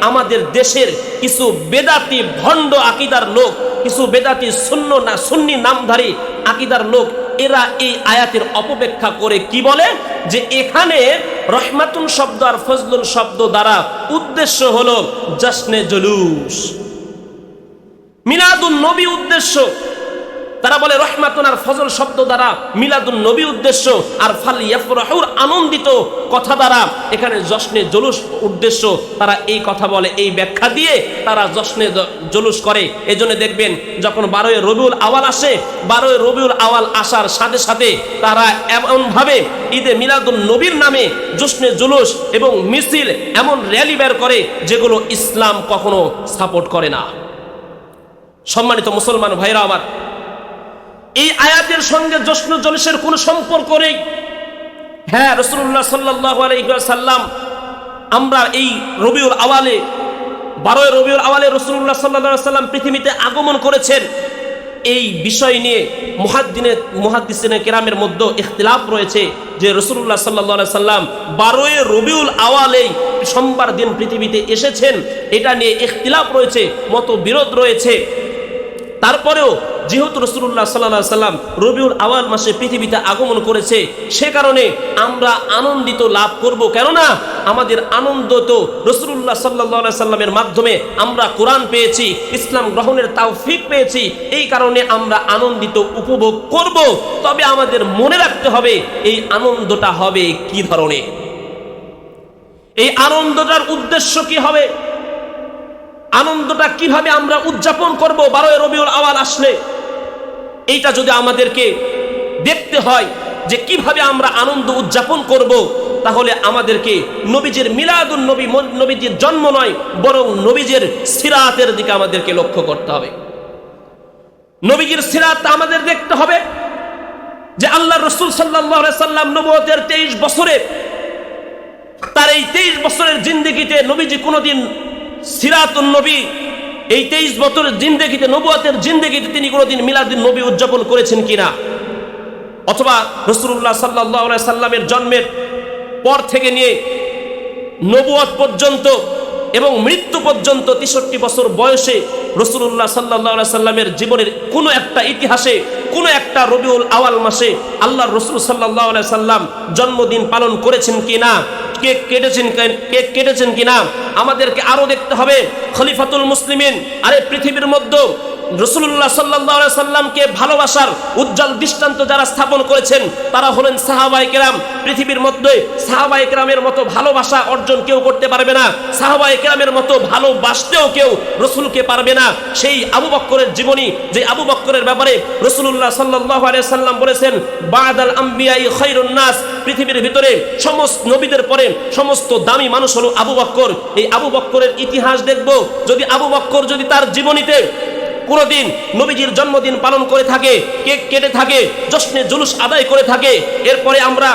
আমাদের দেশের কিছু বেদাতি ভণ্ড আকিদার লোক, কিছু বেদাতি শূন্য না সুন্নি নামধারী আকিদার লোক, এরা এই আয়াতের অপব্যাখ্যা করে কি বলে? যে এখানে রহমাতুন শব্দ আর ফজলুন শব্দ দ্বারা উদ্দেশ্য হলো জশ্নে জলুস। মিলাদুন নবী উদ্দেশ্য। তারা বলে, রহমাতুন আর ফজল শব্দ দ্বারা মিলাদুন নবী উদ্দেশ্য, আর ফাল ইয়াফরাহুর আনন্দিত কথা দ্বারা এখানে জশ্নে জলুস উদ্দেশ্য, তারা এই কথা বলে, এই ব্যাখ্যা দিয়ে তারা জশ্নে জলুস করে। এজন্য দেখবেন, যখন বারোই রবিউল আওয়াল আসে, বারোই রবিউল আওয়াল আসার সাথে সাথে তারা এমনভাবে ঈদে মিলাদুন নবীর নামে জশ্নে জুলুস এবং মিছিল এমন র্যালি বের করে, যেগুলো ইসলাম কখনো সাপোর্ট করে না। সম্মানিত মুসলমান ভাইরা আমার এই আয়াতের সঙ্গে জশ্ন জলসের কোনো সম্পর্ক নেই। হ্যাঁ রসুল্লাহ সাল্লাহ সাল্লাম আমরা এই রবিউল আওয়ালে, বারোই রবিউল আওয়ালে রসুল্লাহ সাল্লাহ সাল্লাম পৃথিবীতে আগমন করেছেন। এই বিষয় নিয়ে মুহাদ্দিনে, মুহাদ্দিসিনে কেরামের মধ্যে ইখতিলাফ রয়েছে যে রসুল্লাহ সাল্লাহ সাল্লাম বারোই রবিউল আওয়ালেই সোমবার দিন পৃথিবীতে এসেছেন। এটা নিয়ে ইখতিলাফ রয়েছে মতো বিরোধ রয়েছে। তারপরেও যেহেতু রসুল্লাহ সাল্লাহ সাল্লাম রবিউল আওয়াল মাসে পৃথিবীতে আগমন করেছে, সে কারণে আমরা আনন্দিত লাভ করব। কেননা আমাদের আনন্দ তো রসুল্লাহ সাল্লাহ সাল্লামের মাধ্যমে আমরা কোরআন পেয়েছি, ইসলাম গ্রহণের তাওফিক পেয়েছি, এই কারণে আমরা আনন্দিত উপভোগ করব। তবে আমাদের মনে রাখতে হবে, এই আনন্দটা হবে কি ধরনের? এই আনন্দটার উদ্দেশ্য কি হবে? আনন্দটা কীভাবে আমরা উদযাপন করব? বারোই রবিউল আওয়াল আসলে। এইটা যদি আমাদেরকে দেখতে হয় যে কীভাবে আমরা আনন্দ উদযাপন করব, তাহলে আমাদেরকে নবীজের মিলাদুল নবী নবীজির জন্ম নয়, বরং নবীজের সিরাতের দিকে আমাদেরকে লক্ষ্য করতে হবে। নবীজির সিরাত আমাদের দেখতে হবে যে আল্লাহ রসুল সাল্লাহ সাল্লাম নবতের তেইশ বছরে, তার এই তেইশ বছরের জিন্দিগিতে নবীজি কোনোদিন সিরাতুন নবী, এই তেইশ বছরের জিন্দেগিতে, নবুয়াতের জিন্দেগিতে তিনি কোনোদিন মিলাদিন নবী উদযাপন করেছেন কিনা? অথবা রসুল্লাহ সাল্লাহ সাল্লামের জন্মের পর থেকে নিয়ে নবুয়াত পর্যন্ত এবং মৃত্যু পর্যন্ত তেষট্টি বছর বয়সে রসুল্লাহ সাল্লাহ সাল্লামের জীবনের কোনো একটা ইতিহাসে, কোনো একটা রবিউল আওয়াল মাসে আল্লাহ রসুল সাল্লাহ সাল্লাম জন্মদিন পালন করেছেন কি না কেক কেটেছেন কেক কেটেছেন কিনা, আমাদেরকে আরও দেখতে হবে। খলিফাতুল মুসলিমিন, আরে পৃথিবীর মধ্যে রসুল্লাহ সাল্লাহ সাল্লামকে ভালোবাসার উজ্জ্বল দৃষ্টান্ত যারা স্থাপন করেছেন, তারা হলেন সাহাবাই কেরাম। পৃথিবীর মধ্যে সাহাবাই কেরামের মতো ভালোবাসা অর্জন কেউ করতে পারবে না। সাহাবাই কেরামের মতো ভালোবাসতেও কেউ রসুলকে পারবে না। সেই আবু বক্করের জীবনী, যে আবু বক্করের ব্যাপারে রসুল্লাহ সাল্লাহ সাল্লাম বলেছেন, বাদাল আম্বিয়াই খৈরুন নাস। পৃথিবীর ভিতরে সমস্ত নবীদের পরে সমস্ত দামি মানুষ হলো আবু বক্কর। এই আবু বক্করের ইতিহাস দেখব। যদি আবু বক্কর যদি তার জীবনীতে কোনোদিন নবীজির জন্মদিন পালন করে থাকে, কেক কেটে থাকে, জশ্নে জুলুস আদায় করে থাকে। এরপরে আমরা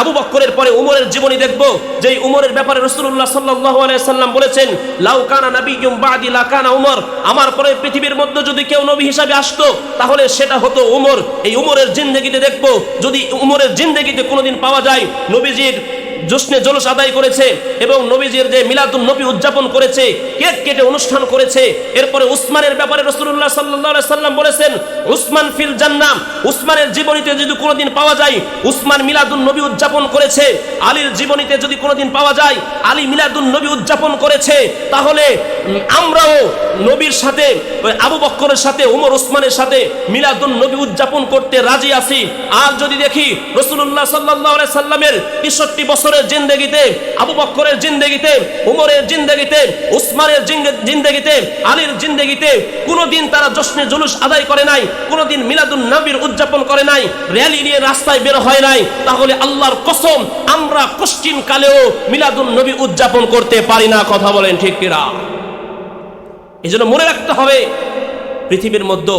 আবু বক্করের পরে উমরের জীবনী দেখব, যেই উমরের ব্যাপারে রসুল্লাহ সাল্লাহ সাল্লাম বলেছেন, লাউ কানা নাবিয়ুম বাদি লা কানা উমর। আমার পরে পৃথিবীর মধ্যে যদি কেউ নবী হিসাবে আসতো, তাহলে সেটা হতো উমর। এই উমরের জিন্দেগিতে দেখব, যদি উমরের জিন্দেগিতে কোনোদিন পাওয়া যায়, নবীজির জোসনে জলস আদায় করেছে এবং নবীজির যে মিলাদুল নবী উদযাপন করেছে, কেক কেটে অনুষ্ঠান করেছে। এরপরে উসমানের ব্যাপারে রসুল্লাহ সাল্লাহ সাল্লাম বলেছেন, উসমান ফিল জান্নাম উসমানের জীবনীতে যদি কোনোদিন পাওয়া যায়, উসমান মিলাদুল নবী উদযাপন করেছে। আলীর জীবনীতে যদি কোনোদিন পাওয়া যায়, আলী মিলাদুল নবী উদযাপন করেছে। তাহলে আমরাও নবীর সাথে, আবু বক্করের সাথে, উমর উসমানের সাথে মিলাদুল নবী উদযাপন করতে রাজি আছি। আর যদি দেখি রসুল্লাহ সাল্লাহ সাল্লামের তেষট্টি বছরের জিন্দগিতে, আবু বক্করের জিন্দগিতে, উমরের জিন্দগিতে, উসমানের জিন্দগিতে, আলীর জিন্দগিতে কোনোদিন তারা জশ্নে জুলুস আদায় করে নাই, কোনোদিন মিলাদুল নবীর উদযাপন করে নাই, র্যালি নিয়ে রাস্তায় বের হয় নাই। তাহলে আল্লাহর কসম, আমরা পশ্চিম কালেও মিলাদুল নবী উদযাপন করতে পারি না, কথা বলেন ঠিক কিনা? এই জন্য মনে রাখতে হবে, পৃথিবীর মধ্যে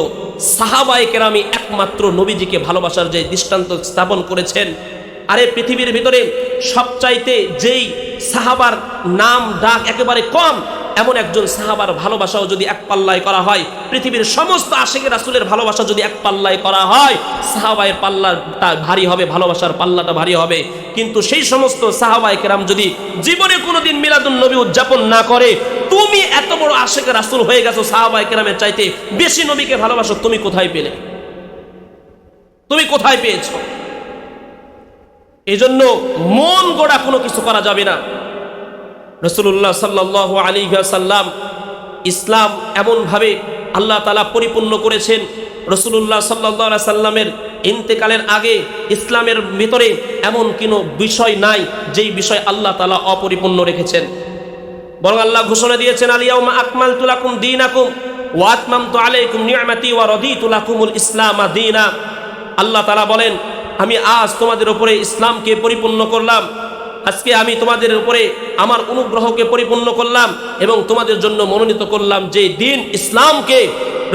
সাহাবাই কেরামি একমাত্র নবীজিকে ভালোবাসার যে দৃষ্টান্ত স্থাপন করেছেন আরে পৃথিবীর ভিতরে সবচাইতে যেই সাহাবার নাম, ডাক একেবারে কম, এমন একজন সাহাবার ভালোবাসাও যদি এক পাল্লায় করা হয়, পৃথিবীর সমস্ত আশেখ রাসুলের ভালোবাসা যদি এক পাল্লায় করা হয়, সাহাবায়ের পাল্লাটা ভারী হবে, ভালোবাসার পাল্লাটা ভারী হবে। কিন্তু সেই সমস্ত সাহাবাই কেরাম যদি জীবনে কোনোদিন মিলাদুন নবী উদযাপন না করে, তুমি এত বড় আশেকের রাসূল হয়ে গেছো সাহাবায়ে কেরামের চাইতে, বেশি নবীকে ভালোবাসো, তুমি কোথায় পেলে? তুমি কোথায় পেয়েছ? এই জন্য মন গোড়া কোনো কিছু করা যাবে না। রসুল্লাহ সাল্লাহ আলী সাল্লাম ইসলাম এমনভাবে আল্লাহ তালা পরিপূর্ণ করেছেন। রসুল্লাহ সাল্লাহ সাল্লামের ইন্তেকালের আগে ইসলামের ভিতরে এমন কোনো বিষয় নাই, যেই বিষয় আল্লাহ তালা অপরিপূর্ণ রেখেছেন। বরং আল্লাহ ঘোষণা দিয়েছেন আলিয়াউমা আকমাল তুলাকুম দিন আকুম ও আতমাম তো আলাইকুম নিয়ামাতি ওয়া রদি ইসলাম আল্লাহ তালা বলেন আমি আজ তোমাদের উপরে ইসলামকে পরিপূর্ণ করলাম। আজকে আমি তোমাদের উপরে আমার অনুগ্রহকে পরিপূর্ণ করলাম এবং তোমাদের জন্য মনোনীত করলাম যে দিন ইসলামকে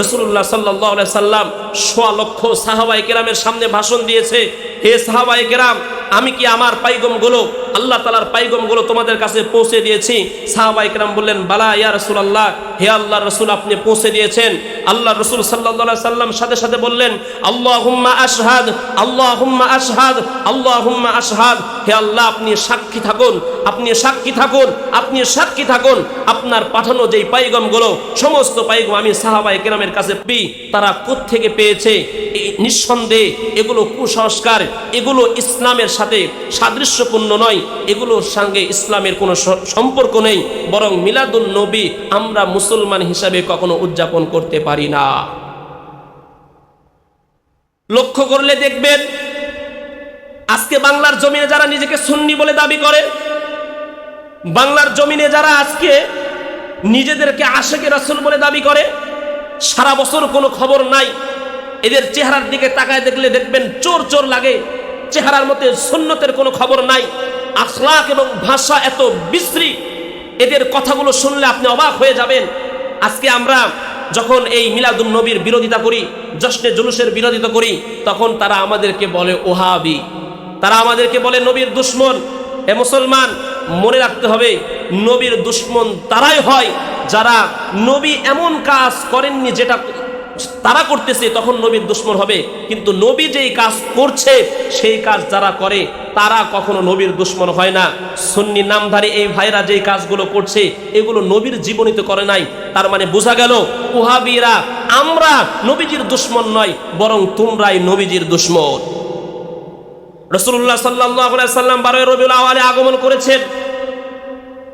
রসুল্লাহ সাল্লাহ সাল্লাম সোয়া লক্ষ সাহাবাই কেরামের সামনে ভাষণ দিয়েছে। হে সাহাবাই কেরাম, আমি কি আমার পাইগমগুলো আল্লাহ তালার পাইগমগুলো তোমাদের কাছে পৌঁছে দিয়েছি। সাহাবাই কেরাম বললেন, বালা ইয়া রসুল আল্লাহ হে আল্লাহ রসুল, আপনি পৌঁছে দিয়েছেন। আল্লাহ রসুল সাল্লাহ সাল্লাম সাথে সাথে বললেন আল্লাহ হুম্মা আশহাদ আল্লাহ হুম্মা আশহাদ আল্লাহ হুম্মা আশহাদ। হে আল্লাহ, আপনি সাক্ষী থাকুন, আপনি সাক্ষী থাকুন, আপনি সাক্ষী থাকুন। আপনার পাঠানো যেই পাইগমগুলো সমস্ত পাইগম আমি সাহাবাই কেরামের কাছে পি তারা থেকে পেয়েছে? নিঃসন্দেহে এগুলো কুসংস্কার, এগুলো ইসলামের সাথে সাদৃশ্যপূর্ণ নয়। এগুলোর সঙ্গে ইসলামের কোনো সম্পর্ক নেই, বরং মিলাদুল নবী আমরা মুসলমান হিসাবে কখনো উদযাপন করতে পারি না। লক্ষ্য করলে দেখবেন, আজকে বাংলার জমিনে যারা নিজেকে সুন্নি বলে দাবি করে, বাংলার জমিনে যারা আজকে নিজেদেরকে আশেকে রাসূল বলে দাবি করে, সারা বছর কোনো খবর নাই। এদের চেহারার দিকে তাকায় দেখলে দেখবেন চোর চোর লাগে, চেহারার মধ্যে সুন্নতের কোনো খবর নাই। আখলাক এবং ভাষা এত বিশ্রী। এদের কথাগুলো শুনলে আপনি অবাক হয়ে যাবেন। আজকে আমরা যখন এই মিলাদুন নবীর বিরোধিতা করি, জশ্নে জুলুসের বিরোধিতা করি, তখন তারা আমাদেরকে বলে ওহাবি। তারা আমাদেরকে বলে নবীর দুশ্মন। এ মুসলমান, মনে রাখতে হবে, নবীর দুশ্মন তারাই হয়। যারা নবী এমন কাজ করেননি যেটা তারা করতেছে, তখন নবীর দুশ্মন হবে। কিন্তু নবী যেই কাজ করছে, সেই কাজ যারা করে, তারা কখনো নবীর দুশ্মন হয় না। সুন্নি নামধারী এই ভাইরা যেই কাজগুলো করছে, এগুলো নবীর জীবনীতে করে নাই। তার মানে বোঝা গেল উহাবিরা আমরা নবীজির দুশ্মন নয়, বরং তোমরাই নবীজির দুশ্মন। রসুল্লাহ সাল্লাহ সাল্লাম বারোই রবিউল আওয়ালে আগমন করেছেন।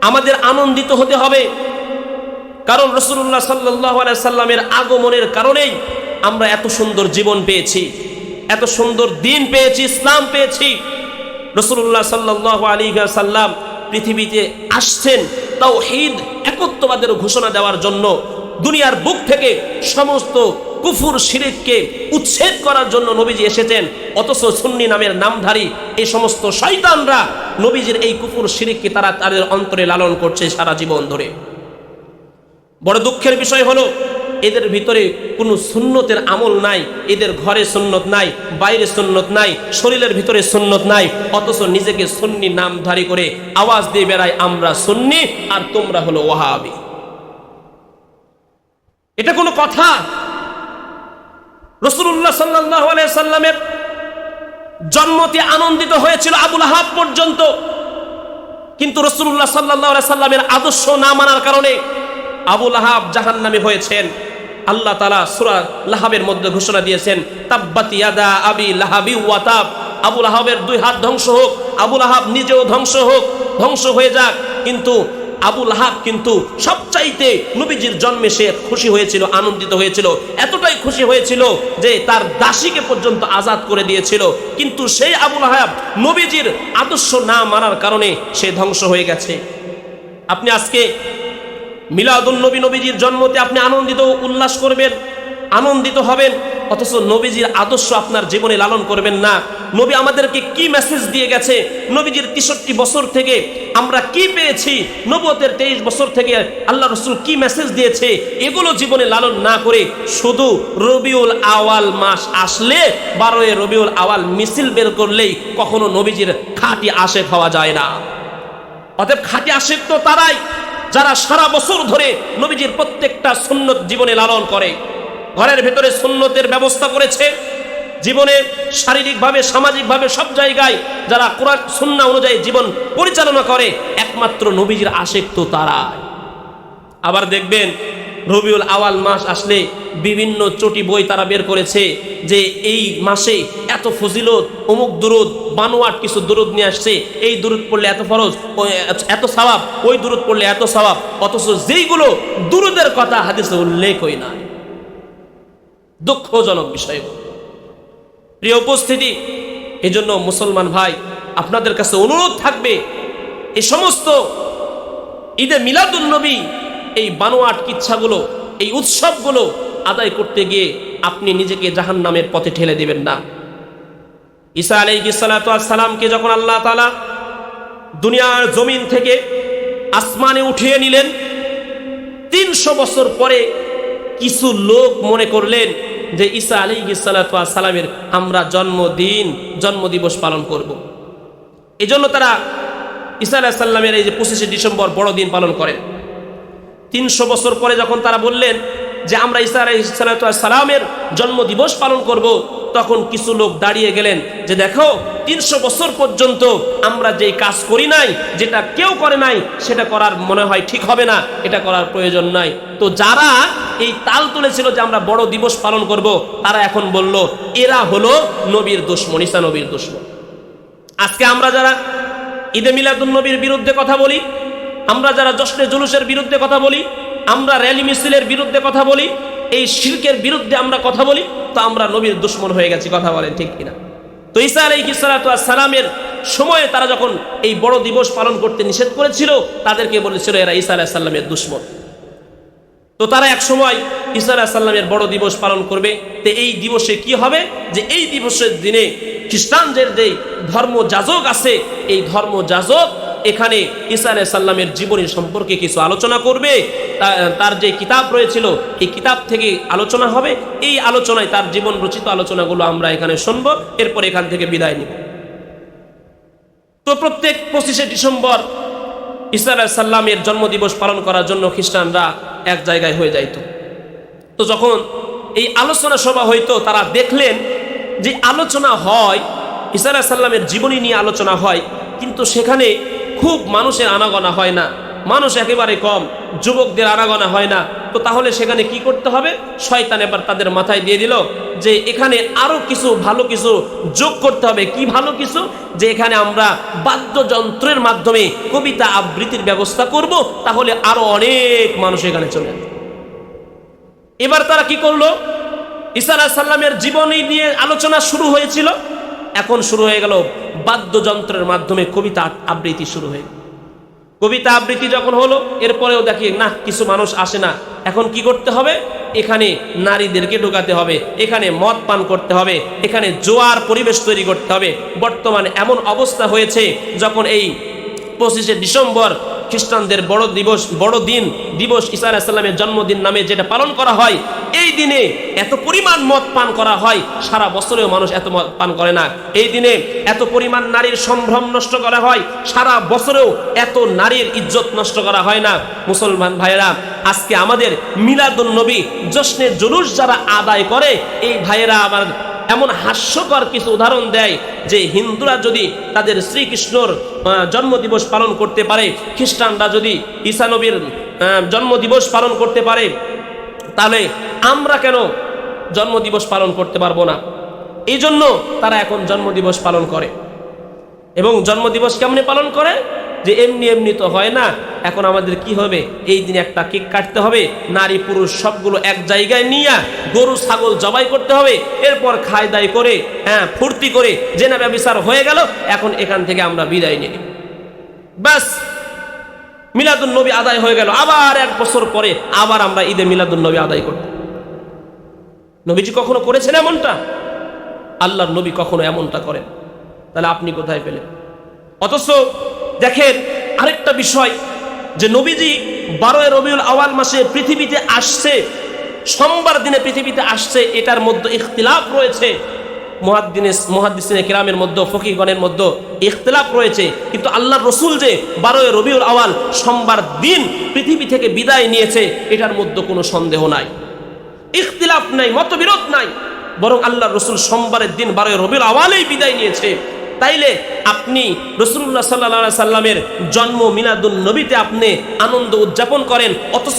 আমাদের আনন্দিত হতে হবে। কারণ রসুল্লাহ সাল্লাহ সাল্লামের আগমনের কারণেই আমরা এত সুন্দর জীবন পেয়েছি, এত সুন্দর দিন পেয়েছি, ইসলাম পেয়েছি। রসুল্লাহ সাল্লাহ আলী সাল্লাম পৃথিবীতে আসছেন তাও ঈদ একত্ববাদের ঘোষণা দেওয়ার জন্য, দুনিয়ার বুক থেকে সমস্ত কুফুর, শিরিককে উচ্ছেদ করার জন্য নবীজি এসেছেন, অথচ সুন্নি নামের নামধারী এই সমস্ত শয়তানরা নবীজির এই কুফুর, শিরিককে তারা তাদের অন্তরে লালন করছে সারা জীবন ধরে। বড় দুঃখের বিষয় হলো, এদের ভিতরে কোনো সুন্নতের আমল নাই, এদের ঘরে সুন্নত নাই, বাইরে সুন্নত নাই, শরীরের ভিতরে সুন্নত নাই, অথচ নিজেকে সুন্নি নামধারী করে আওয়াজ দিয়ে বেড়ায়, আমরা সুন্নি আর তোমরা হলো ওয়াহাবি। এটা কোনো কথা? রসুল্লাহ সাল্লাহ সাল্লামের জন্মতে আনন্দিত হয়েছিল আবুল আহাব পর্যন্ত। কিন্তু রসুল্লাহ সাল্লাহ সাল্লামের আদর্শ না মানার কারণে আবুল আহাব জাহান নামে হয়েছেন। আল্লাহ তালা সুরা লাহাবের মধ্যে ঘোষণা দিয়েছেন, তাব্বাত ইয়াদা আবি লাহাবি ওয়াতাব আবুল আহাবের দুই হাত ধ্বংস হোক আবুল আহাব নিজেও ধ্বংস হোক, ধ্বংস হয়ে যাক, কিন্তু আবুল আহাব কিন্তু সবচাইতে নবীজির জন্মে সে খুশি হয়েছিল, আনন্দিত হয়েছিল, এতটাই খুশি হয়েছিল যে তার দাসীকে পর্যন্ত আজাদ করে দিয়েছিল। কিন্তু সেই আবুল আহাব নবীজির আদর্শ না মানার কারণে সে ধ্বংস হয়ে গেছে। আপনি আজকে মিলাদুল নবী নবীজির জন্মতে আপনি আনন্দিত উল্লাস করবেন, আনন্দিত হবেন, অথচ নবীজির আদর্শ আপনার জীবনে লালন করবেন না। নবী আমাদেরকে কি মেসেজ দিয়ে গেছে? নবীজির তেষট্টি বছর থেকে আমরা কি পেয়েছি? নবতের তেইশ বছর থেকে আল্লাহ রসুল কি মেসেজ দিয়েছে? এগুলো জীবনে লালন না করে শুধু রবিউল আওয়াল মাস আসলে বারোয় রবিউল আওয়াল মিছিল বের করলেই কখনো নবীজির খাঁটি আশেক হওয়া যায় না। অতএব খাঁটি আশেক তো তারাই। যারা সারা বছর ধরে নবীজির প্রত্যেকটা সুন্নত জীবনে লালন করে, ঘরের ভেতরে সুন্নতের ব্যবস্থা করেছে, জীবনে শারীরিকভাবে, সামাজিকভাবে সব জায়গায় যারা কোরআন সুন্না অনুযায়ী জীবন পরিচালনা করে, একমাত্র নবীজির আশেক তো তারা আবার দেখবেন রবিউল আওয়াল মাস আসলে বিভিন্ন চটি বই তারা বের করেছে যে এই মাসে এত ফজিলত, অমুক দুরুদ, বানোয়াট কিছু দুরুদ নিয়ে আসছে, এই দুরুদ পড়লে এত ফরজ এত সবাব ওই দুরুদ পড়লে এত সবাব অথচ যেইগুলো দুরুদের কথা হাদিসে উল্লেখই না দুঃখজনক বিষয় প্রিয় উপস্থিতি এই জন্য মুসলমান ভাই, আপনাদের কাছে অনুরোধ থাকবে এই সমস্ত ঈদে মিলাদুল নবী এই বানোয়াট কিচ্ছাগুলো, এই উৎসবগুলো আদায় করতে গিয়ে আপনি নিজেকে জাহান নামের পথে ঠেলে দেবেন না ঈসা আলাইসালামকে যখন আল্লাহ তালা দুনিয়ার জমিন থেকে আসমানে উঠিয়ে নিলেন, তিনশো বছর পরে কিছু লোক মনে করলেন যে ঈসা আলী সালামের আমরা জন্মদিন, জন্মদিবস পালন করব। এই জন্য তারা ঈসা আলাহ সাল্লামের এই যে পঁচিশে ডিসেম্বর বড়দিন পালন করেন তিনশো বছর পরে যখন তারা বললেন যে আমরা আলাহ সালামের জন্মদিবস পালন করব। তখন কিছু লোক দাঁড়িয়ে গেলেন যে দেখো, তিনশো বছর পর্যন্ত আমরা যেই কাজ করি নাই, যেটা কেউ করে নাই, সেটা করার মনে হয় ঠিক হবে না, এটা করার প্রয়োজন নাই তো যারা এই তাল তুলেছিল যে আমরা বড় দিবস পালন করব, তারা এখন বলল, এরা হলো নবীর দুশ্মন, ঈসা নবীর দুশ্মন আজকে আমরা যারা ঈদে মিলাদুল নবীর বিরুদ্ধে কথা বলি আমরা যারা জশ্নে জুলুসের বিরুদ্ধে কথা বলি, আমরা র্যালি মিছিলের বিরুদ্ধে কথা বলি, এই শিল্কের বিরুদ্ধে আমরা কথা বলি, তো আমরা নবীর দুশ্মন হয়ে গেছি, কথা বলেন ঠিক কিনা? তো ঈসা আলাই সালামের সময়ে তারা যখন এই বড় দিবস পালন করতে নিষেধ করেছিল, তাদেরকে বলেছিল, এরা ঈসা আলাহ সাল্লামের দুশ্মন। তো তারা এক সময় ঈসা আলাহ সাল্লামের বড় দিবস পালন করবে, তো এই দিবসে কি হবে? যে এই দিবসের দিনে খ্রিস্টানদের যে ধর্ম যাজক আছে, এই ধর্ম যাজক এখানে ঈসা আলাহ সাল্লামের জীবনী সম্পর্কে কিছু আলোচনা করবে। তার যে কিতাব রয়েছিল, এই কিতাব থেকে আলোচনা হবে। এই আলোচনায় তার জীবন রচিত আলোচনাগুলো আমরা এখানে শুনব। এরপর এখান থেকে বিদায় নিব। তো প্রত্যেক পঁচিশে ডিসেম্বর ঈসা আলাহ সাল্লামের জন্মদিবস পালন করার জন্য খ্রিস্টানরা এক জায়গায় হয়ে যাইত। তো যখন এই আলোচনা সভা হইতো, তারা দেখলেন যে আলোচনা হয়, ঈসা আলাহ সাল্লামের জীবনী নিয়ে আলোচনা হয়, কিন্তু সেখানে খুব মানুষের আনাগোনা হয় না। মানুষ একেবারে কম, যুবকদের আনাগোনা হয় না। তো তাহলে সেখানে কি করতে হবে? শয়তান এবার তাদের মাথায় দিয়ে দিল যে এখানে আরও কিছু, ভালো কিছু যোগ করতে হবে। কি ভালো কিছু? যে এখানে আমরা বাদ্যযন্ত্রের মাধ্যমে কবিতা আবৃত্তির ব্যবস্থা করব, তাহলে আরও অনেক মানুষ এখানে চলে এবার তারা কি করল? ঈসা আলাহ সাল্লামের জীবনী নিয়ে আলোচনা শুরু হয়েছিল। এখন শুরু হয়ে গেল বাদ্যযন্ত্রের মাধ্যমে কবিতা আবৃত্তি শুরু হয়ে। কবিতা আবৃত্তি যখন হলো, এরপরেও দেখি, না, কিছু মানুষ আসে না। এখন কি করতে হবে? এখানে নারীদেরকে ঢোকাতে হবে, এখানে মদ পান করতে হবে, এখানে জোয়ার পরিবেশ তৈরি করতে হবে। বর্তমানে এমন অবস্থা হয়েছে, যখন এই পঁচিশে ডিসেম্বর খ্রিস্টানদের বড় দিবস, বড় দিন, দিবস ইসা আলাহিসাল্লামের জন্মদিন নামে যেটা পালন করা হয়, এই দিনে এত পরিমাণ মদ পান করা হয়, সারা বছরেও মানুষ এত মদ পান করে না। এই দিনে এত পরিমাণ নারীর সম্ভ্রম নষ্ট করা হয়, সারা বছরেও এত নারীর ইজ্জত নষ্ট করা হয় না। মুসলমান ভাইয়েরা, আজকে আমাদের মিলাদুল নবী জশ্নের জুলুস যারা আদায় করে, এই ভাইয়েরা আমার এমন হাস্যকর কিছু উদাহরণ দেয় যে হিন্দুরা যদি তাদের শ্রীকৃষ্ণর জন্মদিবস পালন করতে পারে, খ্রিস্টানরা যদি ঈশানবীর জন্মদিবস পালন করতে পারে, তাহলে আমরা কেন জন্মদিবস পালন করতে পারব না? এই জন্য তারা এখন জন্মদিবস পালন করে। এবং জন্মদিবস কেমনে পালন করে? যে এমনি এমনি তো হয় না, এখন আমাদের কি হবে? এই দিনে একটা কেক কাটতে হবে, নারী পুরুষ সবগুলো এক জায়গায় নিয়ে গরু, ছাগল জবাই করতে হবে, এরপর খায় দায় করে হ্যাঁ ফুর্তি করে, জেনা ব্যবসার হয়ে গেল, এখন এখান থেকে আমরা বিদায় নিই। ব্যাস মিলাদুল নবী আদায় হয়ে গেল। আবার এক বছর পরে আবার আমরা ঈদে মিলাদুল নবী আদায় করব। নবীজি কখনো করেছেন এমনটা? আল্লাহর নবী কখনো এমনটা করেন? তাহলে আপনি কোথায় পেলেন? অথচ দেখেন আরেকটা বিষয়, যে নবীজি বারোই রবিউল আওয়াল মাসে পৃথিবীতে আসছে, সোমবার দিনে পৃথিবীতে আসছে, এটার মধ্যে ইখতিলাফ রয়েছে। মহাদ্দিনে, মহাদ্দিসিনে কিরামের মধ্যে ফকিরগণের মধ্যে ইখতলাফ রয়েছে। কিন্তু আল্লাহ রসুল যে বারোই রবিউল আওয়াল সোমবার দিন পৃথিবী থেকে বিদায় নিয়েছে, এটার মধ্যে কোনো সন্দেহ নাই। ইখতিলাফ নাই, মতবিরোধ নাই। বরং আল্লাহ রসুল সোমবারের দিন বারোই রবির আওয়ালেই বিদায় নিয়েছে। তাইলে আপনি রসুল্লাহ সাল্লাহ সাল্লামের জন্ম মিলাদুল নবীতে আপনি আনন্দ উদযাপন করেন অথচ